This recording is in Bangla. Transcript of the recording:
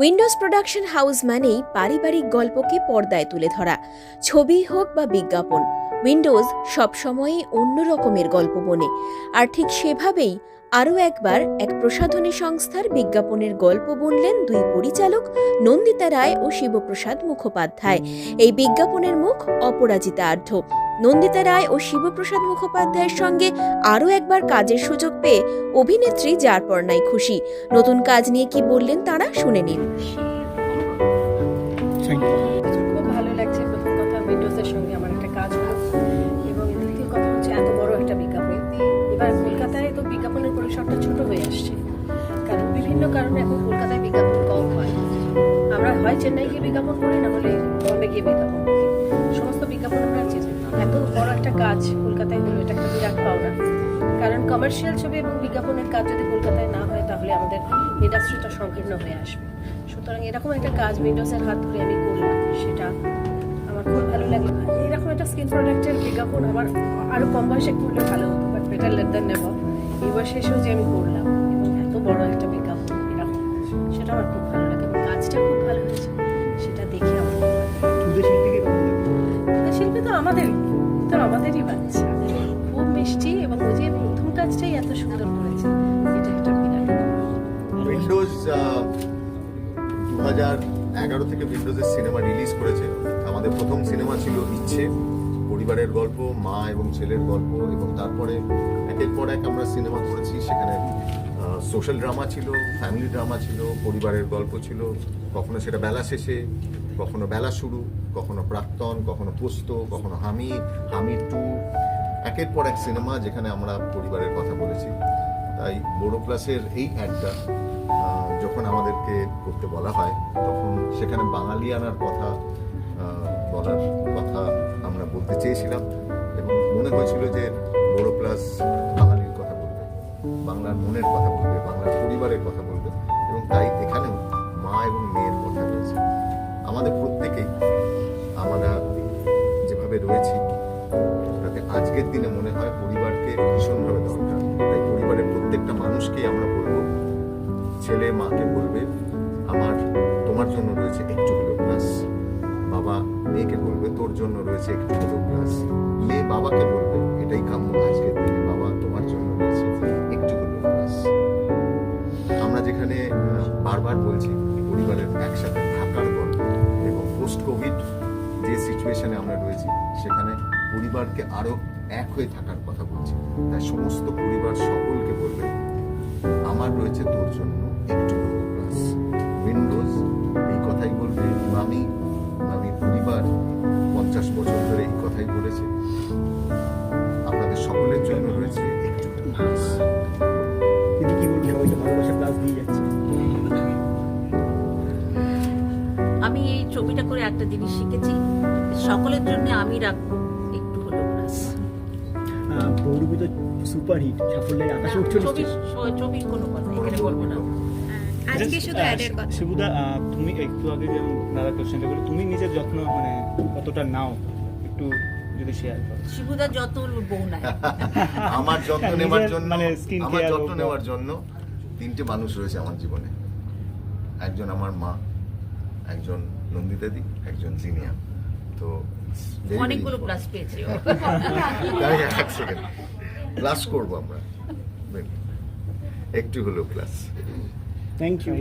উইন্ডোজ প্রোডাকশন হাউস মানেই পারিবারিক গল্পকে পর্দায় তুলে ধরা, ছবি হোক বা বিজ্ঞাপন। উইন্ডোজ সবসময়ই অন্য রকমের গল্প বনে, আর ঠিক সেভাবেই আরও একবার এক প্রসাধনী সংস্থার বিজ্ঞাপনের গল্প বুনলেন দুই পরিচালক নন্দিতা রায় ও শিবপ্রসাদ মুখোপাধ্যায়। এই বিজ্ঞাপনের মুখ অপরাজিতা আর্ধ। নন্দিতা রায় ও শিবপ্রসাদ মুখোপাধ্যায়ের সঙ্গে আরও একবার কাজের সুযোগ পেয়ে অভিনেত্রী যার পর নাই খুশি। নতুন কাজ নিয়ে কি বললেন তারা শুনে নিন। খুব ভালো লাগছে প্রথম কথা উইন্ডোজের সঙ্গে আমার একটা কাজ এবং দ্বিতীয় কথা হচ্ছে এত বড় একটা বিজ্ঞাপন। এবার কলকাতায় তো বিজ্ঞাপনের পরিসরটা ছোট হয়ে আসছে। কারণ বিভিন্ন কারণে এখন কলকাতায় বিজ্ঞাপন কম হয়। আমরা হয় চেন্নাই গিয়ে বিজ্ঞাপন করি না হলে বম্বে গিয়ে বিজ্ঞাপন করি। সমস্ত বিজ্ঞাপন আমরা এত বড় একটা কাজ কলকাতায় হলো, এটা একটা বিরাট পাওনা। কারণ কমার্শিয়াল ছবি এবং বিজ্ঞাপনের কাজ যদি কলকাতায় না হয়, তাহলে আমাদের ইন্ডাস্ট্রিটা সংকীর্ণ হয়ে আসবে। সুতরাং এরকম একটা কাজ উইন্ডোজের হাত ধরে আমি করলাম, সেটা আমার খুব ভালো লাগল। এরকম একটা স্কিন প্রোডাক্টের বিজ্ঞাপন আমার আরও কম বয়সে করলে ভালো হতো but better late than never এই বয়সে এসেও যে আমি করলাম। তো আমাদেরই বাচ্চা। খুব মিষ্টি এবং ও যে প্রথম কাজটাই এত সুন্দর করেছে। এটা একটা বিরাট উইন্ডোজ দু হাজার এগারো থেকে উইন্ডোজের সিনেমা রিলিজ করেছে। আমাদের প্রথম সিনেমা ছিল ইচ্ছে, পরিবারের গল্প, মা এবং ছেলের গল্প এবং তারপরে একের পর এক আমরা সিনেমা করেছি। সেখানে সোশ্যাল ড্রামা ছিল ফ্যামিলি ড্রামা ছিল, পরিবারের গল্প ছিল। কখনো সেটা বেলা শেষে কখনো বেলা শুরু কখনো প্রাক্তন কখনো পোস্ত কখনো হামি হামি টু। একের পর এক সিনেমা যেখানে আমরা পরিবারের কথা বলেছি। তাই বড় ক্লাসের এই অ্যাডটা যখন আমাদেরকে করতে বলা হয় তখন সেখানে বাঙালিয়ানার কথা আহ, বলার কথা আমরা বলতে চেয়েছিলাম এবং মনে হয়েছিল যে বড় ক্লাস বাঙালির কথা বলবে বাংলার মনের কথা বলবে বাংলার পরিবারের কথা বলবে। আজকের দিনে মনে হয় পরিবারকে ভীষণভাবে দরকার। তাই পরিবারের প্রত্যেকটা মানুষকেই আমরা বলব, ছেলে মাকে বলবে, আমার, তোমার জন্য রয়েছে একটু হলো প্লাস বাবা মেয়েকে বলবে, তোর জন্য রয়েছে একটু হলো প্লাস মেয়ে বাবাকে বলবে, এটাই কাম্য আজকের দিনে, বাবা তোমার জন্য রয়েছে একটু হলো প্লাস আমরা যেখানে বারবার বলছি, পরিবারের একসাথে থাকার গল্প এবং পোস্ট কোভিড যে সিচুয়েশনে আমরা রয়েছি, সেখানে পরিবারকে আরও এক হয়ে থাকার কথা বলছি। তাই সমস্ত পরিবার সকলকে বলবে আমার রয়েছে তোর জন্য একটু উইন্ডোজ এই কথাই বলবে আমি আমি পরিবার পঞ্চাশ বছর ধরে এই কথাই বলেছে। আপনাদের সকলের জন্য রয়েছে একটু কি ভালোবাসা দিয়ে যাচ্ছে। আমি এই ছবিটা করে একটা জিনিস শিখেছি। সকলের জন্য আমি রাখব। আহ, তো সুপার হিট সাফল্যের আকাশে উঠছে ছবি কোনো কথা এখানে বলব না। আজকে শুধু অ্যাডের কথা। শিবুদা তুমি একটু আগে যেমন দাদা কোশ্চেনটা তুমি নিজের যত্ন মানে কতটা নাও? একটু যদি শেয়ার করো। শিবুদার যত বউ নাই। আমার যত্ন নেওয়ার জন্য মানে আমার যত্ন নেওয়ার জন্য তিনটে মানুষ রয়েছে আমার জীবনে। একজন আমার মা একজন নন্দিতাদি একজন জিনিয়া। তো অনেকগুলো ক্লাস পেয়েছি। এক সেকেন্ড ক্লাস করব আমরা। একটু হলো ক্লাস থ্যাংক ইউ